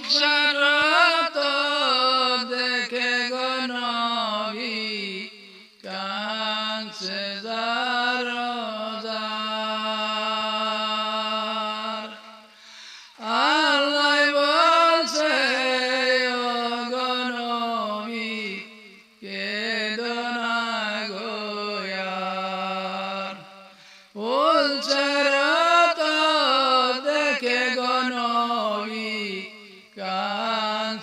Sunshine.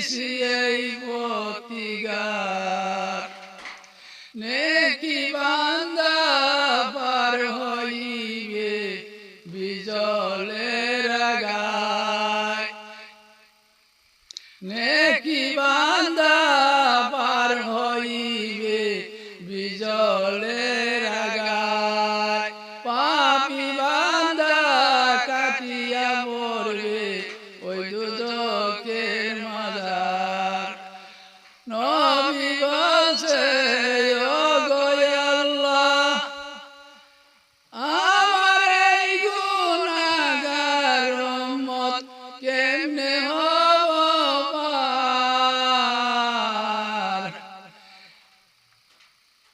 এই পতিগার নেকি বান্দা পার হইবে বিজলের গায় নে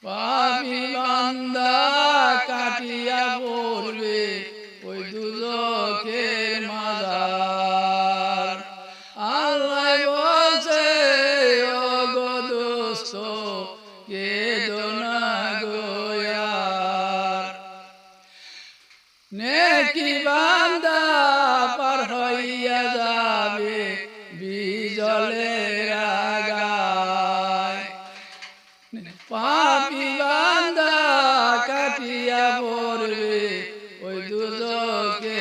পাপি বান্দা কাটিয়া পড়বে ওই দুজকের মাজার। আল্লাহ বলছে ও গো দোস্ত কে দোনা গোয়ার নেকি বা পড়বে ওই দুজকে